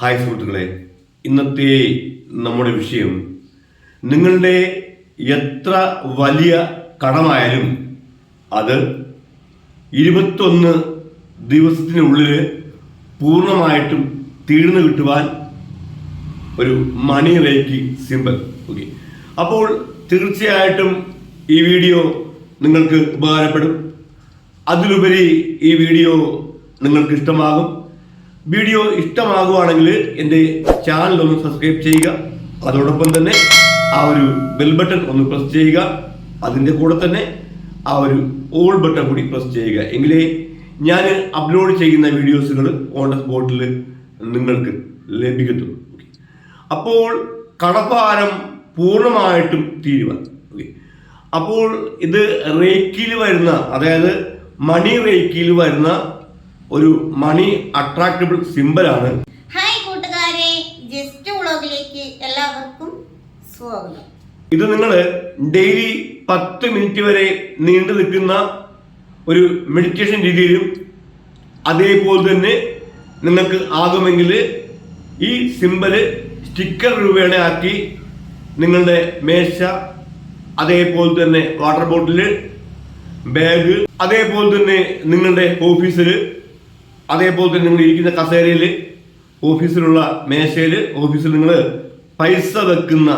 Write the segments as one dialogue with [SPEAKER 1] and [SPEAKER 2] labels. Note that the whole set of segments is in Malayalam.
[SPEAKER 1] ഹായ് സുഹൃത്തുക്കളെ. ഇന്നത്തെ നമ്മുടെ വിഷയം നിങ്ങളുടെ എത്ര വലിയ കടമായാലും അത് ഇരുപത്തൊന്ന് ദിവസത്തിനുള്ളിൽ പൂർണമായിട്ടും തീർന്നു കിട്ടുവാൻ ഒരു മണി റേക്കി സിമ്പിൾ. ഓക്കെ. അപ്പോൾ തീർച്ചയായിട്ടും ഈ വീഡിയോ നിങ്ങൾക്ക് ഉപകാരപ്പെടും. അതിലുപരി ഈ വീഡിയോ നിങ്ങൾക്ക് ഇഷ്ടമാകും വീഡിയോ ഇഷ്ടമാകുവാണെങ്കിൽ എന്റെ ചാനൽ ഒന്ന് സബ്സ്ക്രൈബ് ചെയ്യുക. അതോടൊപ്പം തന്നെ ആ ഒരു ബെൽ ബട്ടൺ ഒന്ന് പ്രസ് ചെയ്യുക. അതിന്റെ കൂടെ തന്നെ ആ ഒരു ഓൾ ബട്ടൺ കൂടി പ്രസ് ചെയ്യുക. എങ്കിലേ ഞാൻ അപ്ലോഡ് ചെയ്യുന്ന വീഡിയോസുകൾ ഓൺ ദ സ്പോട്ടിൽ നിങ്ങൾക്ക് ലഭിക്കത്തുള്ളൂ. അപ്പോൾ കടഭാരം പൂർണമായിട്ടും തീരുവാൻ. ഓക്കെ അപ്പോൾ ഇത് റേക്കിൽ വരുന്ന അതായത് മണി റേക്കിൽ വരുന്ന ഒരു മണി അട്രാക്റ്റബിൾ സിമ്പലാണ്
[SPEAKER 2] ഹായ് കൂട്ടുകാരെ. ജസ്റ്റ് വ്ളോഗിലേക്ക് എല്ലാവർക്കും സ്വാഗതം.
[SPEAKER 1] ഇത് നിങ്ങൾ ഡെയിലി പത്ത് മിനിറ്റ് വരെ നീണ്ടു നിൽക്കുന്ന ഒരു മെഡിറ്റേഷൻ രീതിയിലും അതേപോലെ തന്നെ നിങ്ങൾക്ക് ആകുമെങ്കിൽ ഈ സിമ്പൽ സ്റ്റിക്കർ രൂപയുടെ ആക്കി നിങ്ങളുടെ മേശ അതേപോലെ തന്നെ വാട്ടർ ബോട്ടിൽ ബാഗ് അതേപോലെ തന്നെ നിങ്ങളുടെ ഓഫീസിൽ അതേപോലെ തന്നെ നിങ്ങൾ ഇരിക്കുന്ന കസേരയിൽ ഓഫീസിലുള്ള മേശയിൽ ഓഫീസിൽ നിങ്ങൾ പൈസ വെക്കുന്ന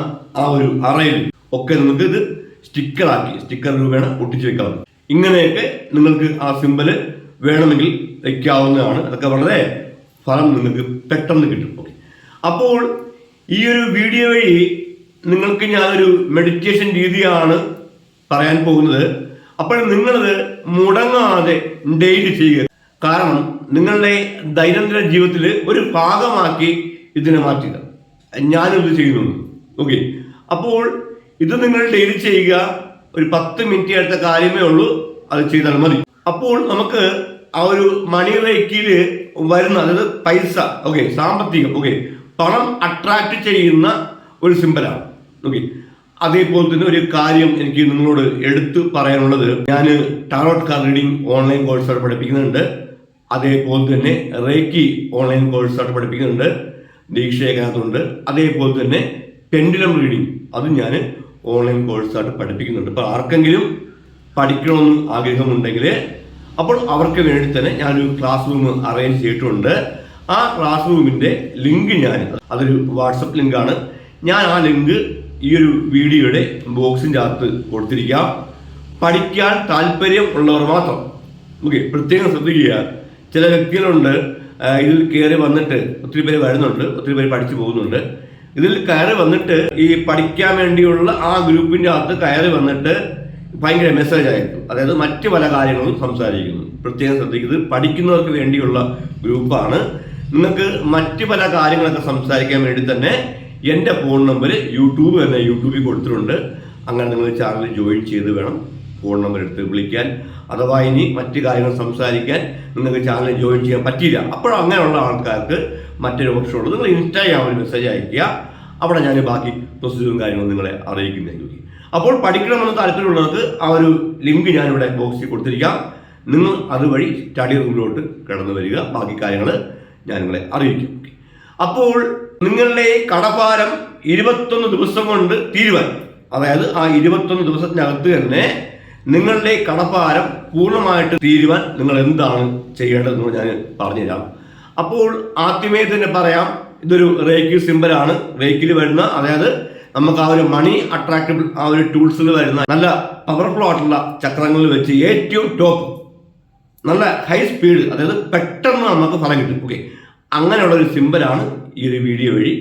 [SPEAKER 1] ആ ഒരു അറയിൽ ഒക്കെ നിങ്ങൾക്ക് ഇത് സ്റ്റിക്കറാക്കി സ്റ്റിക്കർ രൂപേണ ഒട്ടിച്ചു വെക്കാം ഇങ്ങനെയൊക്കെ നിങ്ങൾക്ക് ആ സിമ്പൽ വേണമെങ്കിൽ വയ്ക്കാവുന്നതാണ് അതൊക്കെ വളരെ ഫലം നിങ്ങൾക്ക് പെട്ടെന്ന് കിട്ടും. ഓക്കെ അപ്പോൾ ഈ ഒരു വീഡിയോ വഴി നിങ്ങൾക്ക് ഞാനൊരു മെഡിറ്റേഷൻ രീതിയാണ് പറയാൻ പോകുന്നത്. അപ്പോൾ നിങ്ങളത് മുടങ്ങാതെ ഡെയിലി ചെയ്യുക. കാരണം നിങ്ങളുടെ ദൈനംദിന ജീവിതത്തിൽ ഒരു ഭാഗമാക്കി ഇതിനെ മാറ്റുക. ഞാനിത് ചെയ്യുന്നുണ്ട് ഓക്കെ അപ്പോൾ ഇത് നിങ്ങൾ ഡെയിലി ചെയ്യുക. ഒരു പത്ത് മിനിറ്റ് എടുത്ത കാര്യമേ ഉള്ളൂ. അത് ചെയ്താൽ മതി. അപ്പോൾ നമുക്ക് ആ ഒരു മണി റേക്കിൽ വരുന്ന അതായത് പൈസ ഓക്കെ സാമ്പത്തികം ഓക്കെ പണം അട്രാക്ട് ചെയ്യുന്ന ഒരു സിമ്പലാണ് ഓക്കെ അതേപോലെ തന്നെ ഒരു കാര്യം എനിക്ക് നിങ്ങളോട് എടുത്തു പറയാനുള്ളത്. ഞാൻ tarot card reading online course പഠിപ്പിക്കുന്നുണ്ട്. അതേപോലെ തന്നെ റേക്കി ഓൺലൈൻ കോഴ്സായിട്ട് പഠിപ്പിക്കുന്നുണ്ട്. ദീക്ഷയകത്തുണ്ട് അതേപോലെ തന്നെ പെൻഡുലം റീഡിങ് അത് ഞാൻ ഓൺലൈൻ കോഴ്സായിട്ട് പഠിപ്പിക്കുന്നുണ്ട്. അപ്പോൾ ആർക്കെങ്കിലും പഠിക്കണമെന്ന് ആഗ്രഹമുണ്ടെങ്കിൽ അപ്പോൾ അവർക്ക് വേണ്ടി തന്നെ ഞാനൊരു ക്ലാസ് റൂം അറേഞ്ച് ചെയ്തിട്ടുണ്ട്. ആ ക്ലാസ് റൂമിന്റെ ലിങ്ക് ഞാൻ അതൊരു വാട്സപ്പ് ലിങ്കാണ് ഞാൻ ആ ലിങ്ക് ഈ ഒരു വീഡിയോയുടെ ബോക്സിന്റെ അകത്ത് കൊടുത്തിരിക്കാം. പഠിക്കാൻ താല്പര്യം ഉള്ളവർ മാത്രം ഓക്കെ പ്രത്യേകം ശ്രദ്ധിക്കുക. ചില വ്യക്തികളുണ്ട് ഇതിൽ കയറി വന്നിട്ട് ഒത്തിരി പേര് വരുന്നുണ്ട് ഒത്തിരി പേര് പഠിച്ചു പോകുന്നുണ്ട്. ഇതിൽ കയറി വന്നിട്ട് ഈ പഠിക്കാൻ വേണ്ടിയുള്ള ആ ഗ്രൂപ്പിന്റെ അകത്ത് കയറി വന്നിട്ട് ഭയങ്കര മെസ്സേജ് ആയിരുന്നു. അതായത് മറ്റു പല കാര്യങ്ങളും സംസാരിക്കുന്നു. പ്രത്യേകം ശ്രദ്ധിക്കുന്നത് പഠിക്കുന്നവർക്ക് വേണ്ടിയുള്ള ഗ്രൂപ്പാണ്. നിങ്ങൾക്ക് മറ്റു പല കാര്യങ്ങളൊക്കെ സംസാരിക്കാൻ വേണ്ടി തന്നെ എന്റെ ഫോൺ നമ്പർ യൂട്യൂബ് തന്നെ യൂട്യൂബിൽ കൊടുത്തിട്ടുണ്ട്. അങ്ങനെ നിങ്ങൾ ചാനൽ ജോയിൻ ചെയ്ത് വേണം. ഫോൺ നമ്പർ എടുത്ത് വിളിക്കാൻ അഥവാ ഇനി മറ്റ് കാര്യങ്ങൾ സംസാരിക്കാൻ നിങ്ങൾക്ക് ചാനൽ ജോയിൻ ചെയ്യാൻ പറ്റിയില്ല. അപ്പോൾ അങ്ങനെയുള്ള ആൾക്കാർക്ക് മറ്റൊരു ഓപ്ഷൻ ഉള്ളത് നിങ്ങൾ ഇൻസ്റ്റാഗ്രാമിൽ മെസ്സേജ് അയക്കുക അവിടെ ഞാൻ ബാക്കി പ്രൊസീജറും കാര്യങ്ങളും നിങ്ങളെ അറിയിക്കുന്നതായിരിക്കും. അപ്പോൾ പഠിക്കണമെന്ന് താല്പര്യമുള്ളവർക്ക് ആ ഒരു ലിങ്ക് ഞാനിവിടെ ബോക്സിൽ കൊടുത്തിരിക്കാം. നിങ്ങൾ അതുവഴി സ്റ്റഡി റൂമിലോട്ട് കടന്നു വരിക. ബാക്കി കാര്യങ്ങൾ ഞാൻ നിങ്ങളെ അറിയിക്കും. അപ്പോൾ നിങ്ങളുടെ കടഭാരം ഇരുപത്തൊന്ന് ദിവസം കൊണ്ട് തീരുവാൻ. അതായത് ആ ഇരുപത്തൊന്ന് ദിവസത്തിനകത്ത് തന്നെ നിങ്ങളുടെ കടപ്പാരം പൂർണമായിട്ട് തീരുവാൻ നിങ്ങൾ എന്താണ് ചെയ്യേണ്ടതെന്ന് ഞാൻ പറഞ്ഞുതരാം. അപ്പോൾ ആദ്യമേ തന്നെ പറയാം ഇതൊരു റേക്കി സിമ്പലാണ് റേക്കിൽ വരുന്ന അതായത് നമുക്ക് ആ ഒരു മണി അട്രാക്റ്റബിൾ ആ ഒരു ടൂൾസിൽ വരുന്ന നല്ല പവർഫുൾ ആയിട്ടുള്ള ചക്രങ്ങളിൽ വെച്ച് ഏറ്റവും ടോപ്പ് നല്ല ഹൈ സ്പീഡ് അതായത് പെട്ടെന്ന് നമുക്ക് ഫലം കിട്ടും. ഓക്കെ അങ്ങനെയുള്ള ഒരു സിമ്പലാണ് ഈ ഒരു വീഡിയോ വഴി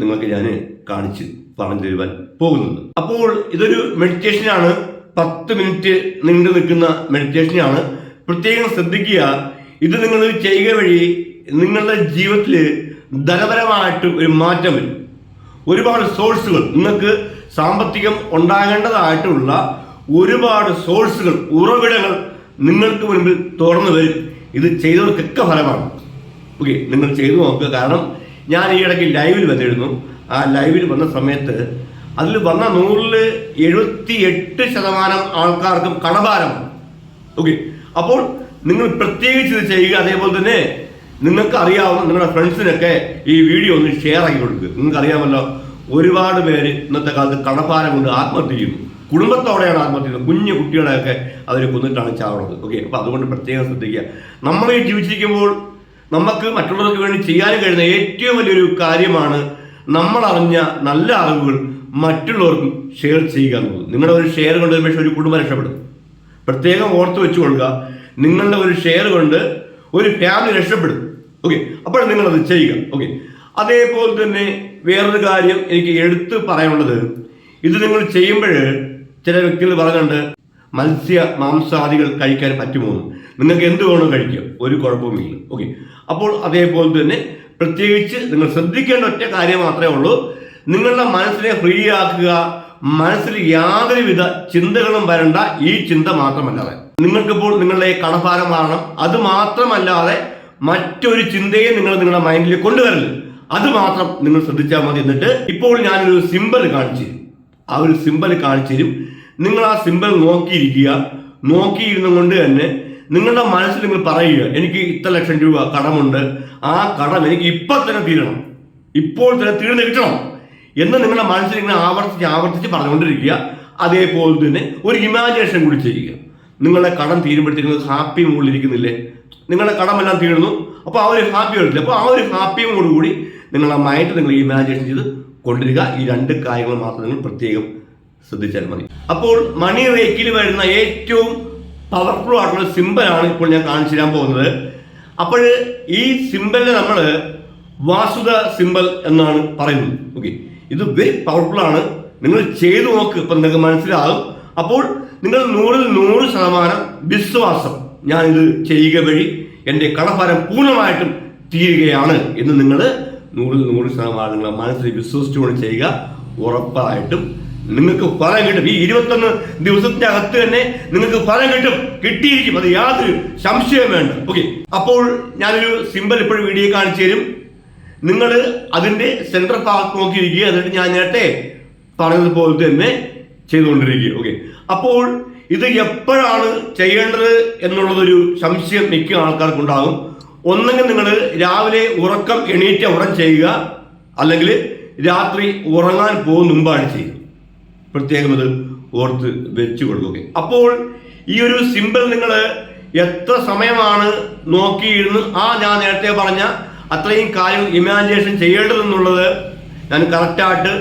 [SPEAKER 1] നിങ്ങൾക്ക് ഞാൻ കാണിച്ച് പറഞ്ഞു തരുവാൻ പോകുന്നത്. അപ്പോൾ ഇതൊരു മെഡിറ്റേഷനാണ് പത്ത് മിനിറ്റ് നീണ്ടു നിൽക്കുന്ന മെഡിറ്റേഷനാണ് പ്രത്യേകം ശ്രദ്ധിക്കുക. ഇത് നിങ്ങൾ ചെയ്യുക വഴി നിങ്ങളുടെ ജീവിതത്തിൽ ധനപരമായിട്ട് ഒരു മാറ്റം വരും. ഒരുപാട് സോഴ്സുകൾ നിങ്ങൾക്ക് സാമ്പത്തികം ഉണ്ടാകേണ്ടതായിട്ടുള്ള ഒരുപാട് സോഴ്സുകൾ ഉറവിടങ്ങൾ നിങ്ങൾക്ക് മുൻപിൽ തുറന്നു വരും. ഇത് ചെയ്തവർക്കൊക്കെ ഫലമാണ്. ഓക്കെ നിങ്ങൾ ചെയ്തു നോക്കുക. കാരണം ഞാൻ ഈ ഇടയ്ക്ക് ലൈവിൽ വന്നിരുന്നു. ആ ലൈവിൽ വന്ന സമയത്ത് അതിൽ വന്ന നൂറിൽ എഴുപത്തി എട്ട് ശതമാനം ആൾക്കാർക്കും കടഭാരമാണ് ഓക്കെ. അപ്പോൾ നിങ്ങൾ പ്രത്യേകിച്ച് ഇത് ചെയ്യുക അതേപോലെ തന്നെ നിങ്ങൾക്ക് അറിയാവുന്ന നിങ്ങളുടെ ഫ്രണ്ട്സിനൊക്കെ ഈ വീഡിയോ ഒന്ന് ഷെയർ ആക്കി കൊടുക്കുക നിങ്ങൾക്ക് അറിയാമല്ലോ ഒരുപാട് പേര് ഇന്നത്തെ കാലത്ത് കടഭാരം കൊണ്ട് ആത്മഹത്യ ചെയ്യുന്നു. കുടുംബത്തോടെയാണ് ആത്മഹത്യ ചെയ്യുന്നത്. കുഞ്ഞു കുട്ടികളെയൊക്കെ അവർ കൊന്നിട്ടാണ് ചാവുന്നത്. ഓക്കെ. അപ്പോൾ അതുകൊണ്ട് പ്രത്യേകം ശ്രദ്ധിക്കുക. നമ്മൾ ഈ ജീവിച്ചിരിക്കുമ്പോൾ നമുക്ക് മറ്റുള്ളവർക്ക് വേണ്ടി ചെയ്യാനും കഴിയുന്ന ഏറ്റവും വലിയൊരു കാര്യമാണ് നമ്മൾ അറിഞ്ഞ നല്ല അറിവുകൾ മറ്റുള്ളവർക്കും ഷെയർ ചെയ്യുക എന്നുള്ളത്. നിങ്ങളുടെ ഒരു ഷെയർ കൊണ്ട് ഒരു പക്ഷേ ഒരു കുടുംബം രക്ഷപ്പെടും. പ്രത്യേകം ഓർത്ത് വെച്ചു കൊടുക്കുക നിങ്ങളുടെ ഒരു ഷെയർ കൊണ്ട് ഒരു ഫാമിലി രക്ഷപ്പെടും. ഓക്കെ അപ്പോൾ നിങ്ങളത് ചെയ്യുക. ഓക്കെ അതേപോലെ തന്നെ വേറൊരു കാര്യം എനിക്ക് എടുത്ത് പറയാനുള്ളത്. ഇത് നിങ്ങൾ ചെയ്യുമ്പോൾ ചില വ്യക്തികൾ പറഞ്ഞിട്ടുണ്ട് മത്സ്യ മാംസാദികൾ കഴിക്കാൻ പറ്റുമോ. നിങ്ങൾക്ക് എന്ത് വേണോ കഴിക്കാം ഒരു കുഴപ്പവുമില്ല. ഓക്കെ അപ്പോൾ അതേപോലെ തന്നെ പ്രത്യേകിച്ച് നിങ്ങൾ ശ്രദ്ധിക്കേണ്ട ഒറ്റ കാര്യം മാത്രമേ ഉള്ളൂ. നിങ്ങളുടെ മനസ്സിനെ ഫ്രീ ആക്കുക മനസ്സിൽ യാതൊരുവിധ ചിന്തകളും വരണ്ട ഈ ചിന്ത മാത്രമല്ലാതെ നിങ്ങൾക്കിപ്പോൾ നിങ്ങളുടെ കടഭാരം മാറണം. അത് മാത്രമല്ലാതെ മറ്റൊരു ചിന്തയെ നിങ്ങൾ നിങ്ങളുടെ മൈൻഡിൽ കൊണ്ടുവരരുത്. അത് മാത്രം നിങ്ങൾ ശ്രദ്ധിച്ചാൽ മതി എന്നിട്ട് ഇപ്പോൾ ഞാനൊരു സിമ്പൽ കാണിച്ചു തരും. ആ ഒരു സിമ്പൽ കാണിച്ചു തരും. നിങ്ങൾ ആ സിമ്പൽ നോക്കിയിരിക്കുക. നോക്കിയിരുന്നു കൊണ്ട് തന്നെ നിങ്ങളുടെ മനസ്സിൽ നിങ്ങൾ പറയുക എനിക്ക് ഇത്ര ലക്ഷം രൂപ കടമുണ്ട്. ആ കടം എനിക്ക് ഇപ്പം തന്നെ തീരണം. ഇപ്പോൾ തന്നെ തീർന്നു കിട്ടണം. എന്ന് നിങ്ങളുടെ മനസ്സിൽ ഇങ്ങനെ ആവർത്തിച്ച് ആവർത്തിച്ച് പറഞ്ഞുകൊണ്ടിരിക്കുക അതേപോലെ തന്നെ ഒരു ഇമാജിനേഷൻ കൂടി ചെയ്യുക. നിങ്ങളുടെ കടം തീരുമ്പോഴത്തേക്ക് ഹാപ്പി മുകളിലിരിക്കുന്നില്ലേ നിങ്ങളുടെ കടമെല്ലാം തീർന്നു. അപ്പോൾ ആ ഒരു ഹാപ്പി വരത്തില്ല അപ്പോൾ ആ ഒരു ഹാപ്പിയോട് കൂടി നിങ്ങളുടെ മൈൻഡ് നിങ്ങൾ ഇമാജിനേഷൻ ചെയ്ത് കൊണ്ടിരിക്കുക ഈ രണ്ട് കാര്യങ്ങൾ മാത്രം നിങ്ങൾ പ്രത്യേകം ശ്രദ്ധിച്ചാൽ മതി. അപ്പോൾ മണി റേക്കിൽ വരുന്ന ഏറ്റവും പവർഫുൾ ആയിട്ടുള്ള സിമ്പലാണ് ഇപ്പോൾ ഞാൻ കാണിച്ചു തരാൻ പോകുന്നത്. അപ്പോൾ ഈ സിമ്പലിനെ നമ്മൾ വാസുദ സിമ്പൽ എന്നാണ് പറയുന്നത്. ഓക്കെ ഇത് വെരി പവർഫുൾ ആണ്. നിങ്ങൾ ചെയ്തു നോക്ക് ഇപ്പം നിങ്ങൾക്ക് മനസ്സിലാകും. അപ്പോൾ നിങ്ങൾ നൂറിൽ നൂറ് ശതമാനം വിശ്വാസം ഞാൻ ഇത് ചെയ്യുക വഴി എന്റെ കടഭാരം പൂർണമായിട്ടും തീരുകയാണ് എന്ന് നിങ്ങൾ നൂറിൽ നൂറ് ശതമാനം നിങ്ങളെ മനസ്സിൽ വിശ്വസിച്ചുകൊണ്ട് ചെയ്യുക. ഉറപ്പായിട്ടും നിങ്ങൾക്ക് ഫലം കിട്ടും. ഈ ഇരുപത്തൊന്ന് ദിവസത്തിന്റെ അകത്ത് തന്നെ നിങ്ങൾക്ക് ഫലം കിട്ടും. കിട്ടിയിരിക്കും. അത് യാതൊരു സംശയം വേണ്ട. ഓക്കെ അപ്പോൾ ഞാനൊരു സിമ്പിൾ ഇപ്പോഴും വീഡിയോ കാണിച്ചു തരും. നിങ്ങൾ അതിന്റെ സെൻട്രൽ ഭാഗത്ത് നോക്കിയിരിക്കുക. എന്നിട്ട് ഞാൻ നേരത്തെ പറഞ്ഞതുപോലെ തന്നെ ചെയ്തുകൊണ്ടിരിക്കുക. ഓക്കെ അപ്പോൾ ഇത് എപ്പോഴാണ് ചെയ്യേണ്ടത് എന്നുള്ളതൊരു സംശയം മിക്ക ആൾക്കാർക്കുണ്ടാകും. ഒന്നെങ്കിൽ നിങ്ങൾ രാവിലെ ഉറക്കം എണീറ്റ ഉടൻ ചെയ്യുക. അല്ലെങ്കിൽ രാത്രി ഉറങ്ങാൻ പോകുന്ന മുമ്പാണ് ചെയ്യുക. പ്രത്യേകം അത് ഓർത്ത് വെച്ചു കൊടുക്കുക അപ്പോൾ ഈ ഒരു സിമ്പിൾ നിങ്ങൾ എത്ര സമയമാണ് നോക്കിയിരുന്ന് ആ ഞാൻ നേരത്തെ പറഞ്ഞ അത്രയും കാര്യം ഇമാജിനേഷൻ ചെയ്യേണ്ടതെന്നുള്ളത് ഞാൻ കറക്റ്റായിട്ട്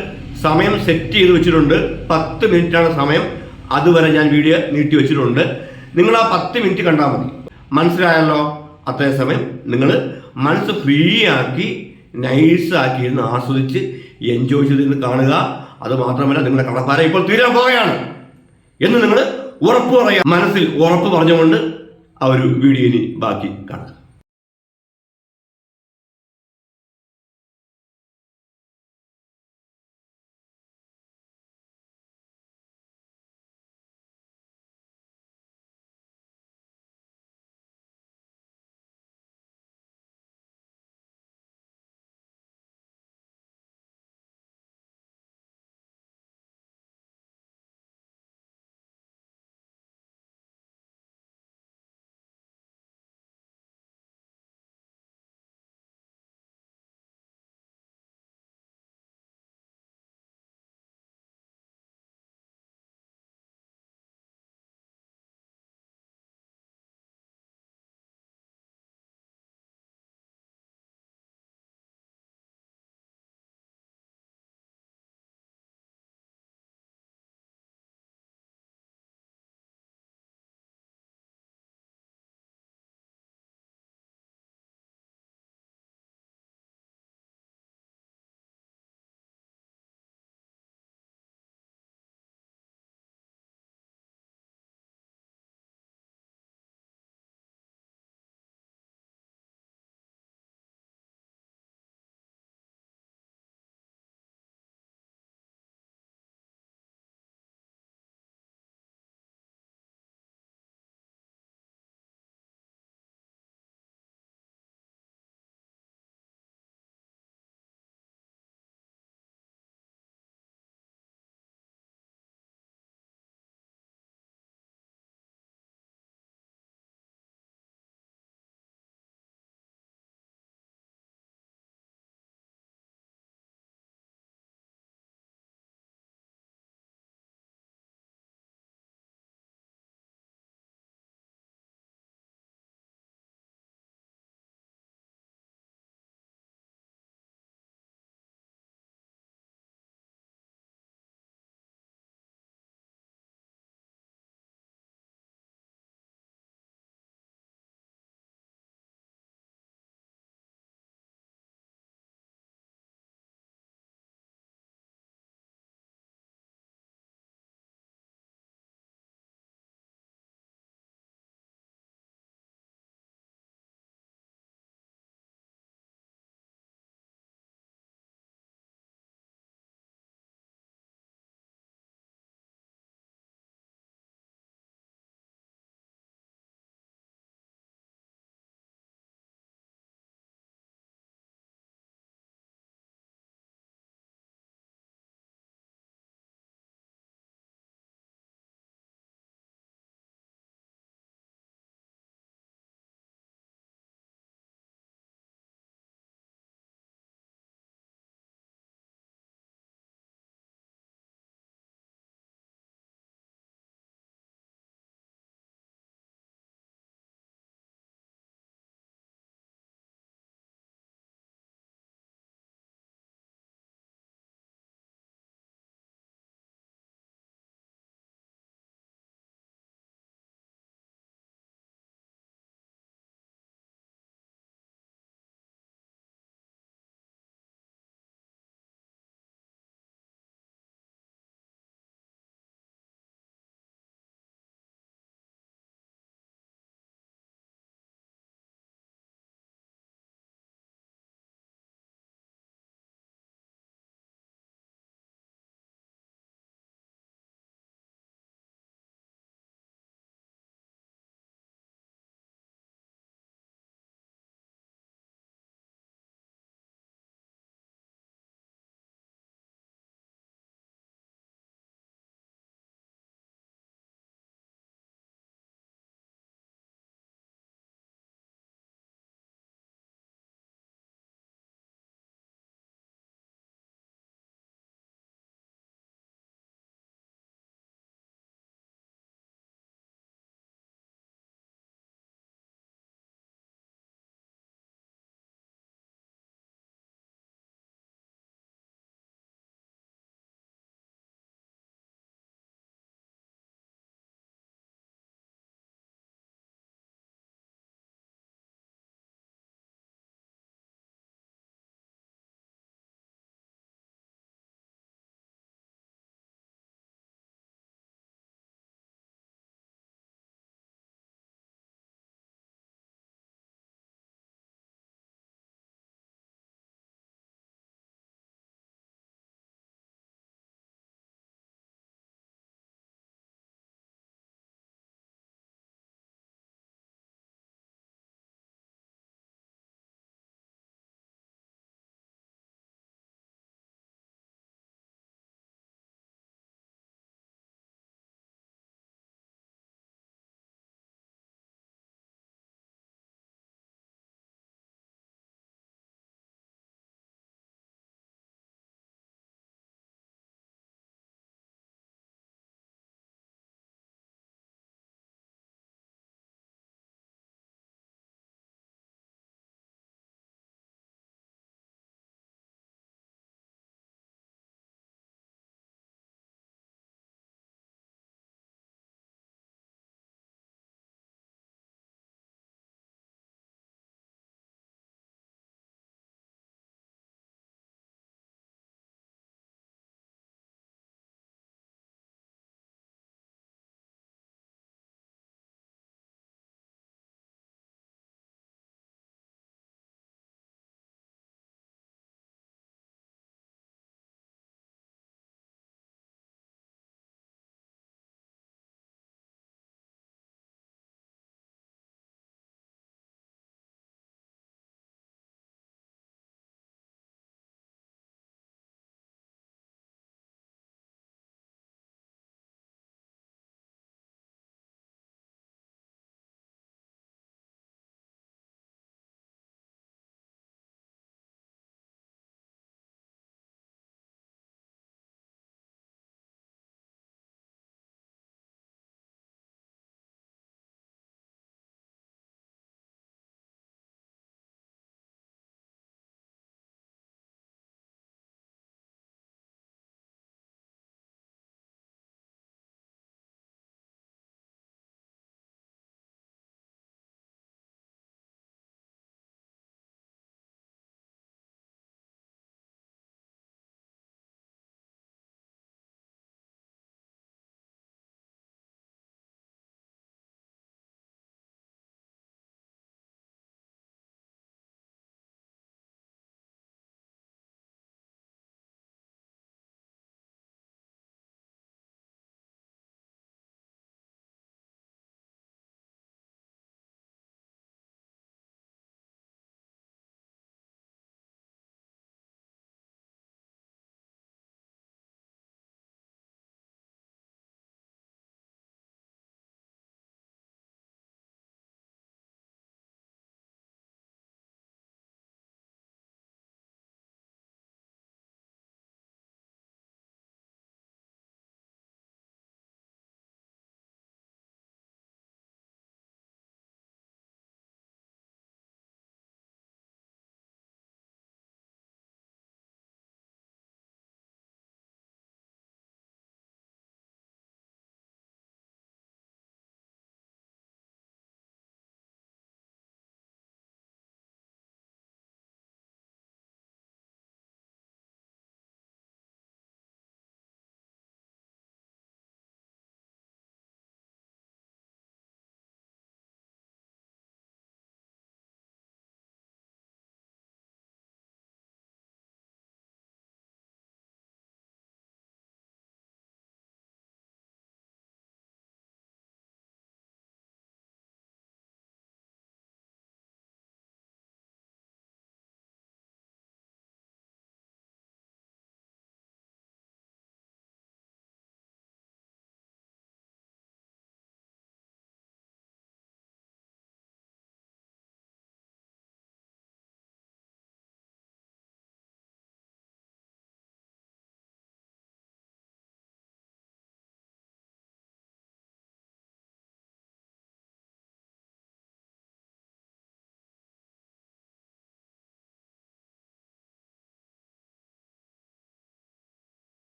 [SPEAKER 1] സമയം സെറ്റ് ചെയ്ത് വെച്ചിട്ടുണ്ട്. പത്ത് മിനിറ്റാണ് സമയം. അതുവരെ ഞാൻ വീഡിയോ നീട്ടി വെച്ചിട്ടുണ്ട്. നിങ്ങൾ ആ പത്ത് മിനിറ്റ് കണ്ടാൽ മതി. മനസ്സിലായല്ലോ? അത്രയും സമയം നിങ്ങൾ മനസ്സ് ഫ്രീ ആക്കി നൈസാക്കി ഇരുന്ന് ആസ്വദിച്ച് എൻജോയ് ചെയ്തിരുന്ന് കാണുക. അത് മാത്രമല്ല നിങ്ങളുടെ കടപ്പാര ഇപ്പോൾ തീരാൻ പോവുകയാണ്. എന്ന് നിങ്ങൾ ഉറപ്പ് പറയാം. മനസ്സിൽ ഉറപ്പ് പറഞ്ഞുകൊണ്ട് ആ ഒരു വീഡിയോ ഇനി ബാക്കി കാണുക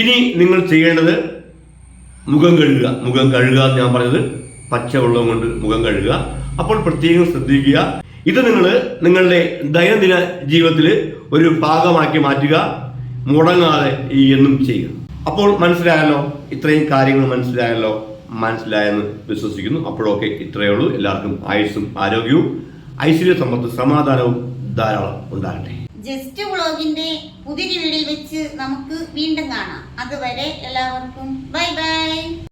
[SPEAKER 1] ഇനി നിങ്ങൾ ചെയ്യേണ്ടത് മുഖം കഴുകുക. മുഖം കഴുകുക എന്ന് ഞാൻ പറഞ്ഞത് പച്ച വെള്ളം കൊണ്ട് മുഖം കഴുകുക. അപ്പോൾ പ്രത്യേകം ശ്രദ്ധിക്കുക. ഇത് നിങ്ങൾ നിങ്ങളുടെ ദൈനംദിന ജീവിതത്തിൽ ഒരു ഭാഗമാക്കി മാറ്റുക. മുടങ്ങാതെ എന്നും ചെയ്യുക. അപ്പോൾ മനസ്സിലായല്ലോ? ഇത്രയും കാര്യങ്ങൾ മനസ്സിലായല്ലോ? മനസ്സിലായെന്ന് വിശ്വസിക്കുന്നു. അപ്പോഴൊക്കെ ഇത്രയേ ഉള്ളൂ. എല്ലാവർക്കും ആയുസ്സും ആരോഗ്യവും ഐശ്വര്യ സമ്പത്ത് സമാധാനവും ധാരാളം ഉണ്ടാകട്ടെ.
[SPEAKER 2] ജസ്റ്റ് വ്ളോഗിന്റെ പുതിയ വീഡിയോയിൽ വെച്ച് നമുക്ക് വീണ്ടും കാണാം. അതുവരെ എല്ലാവർക്കും ബൈ ബൈ.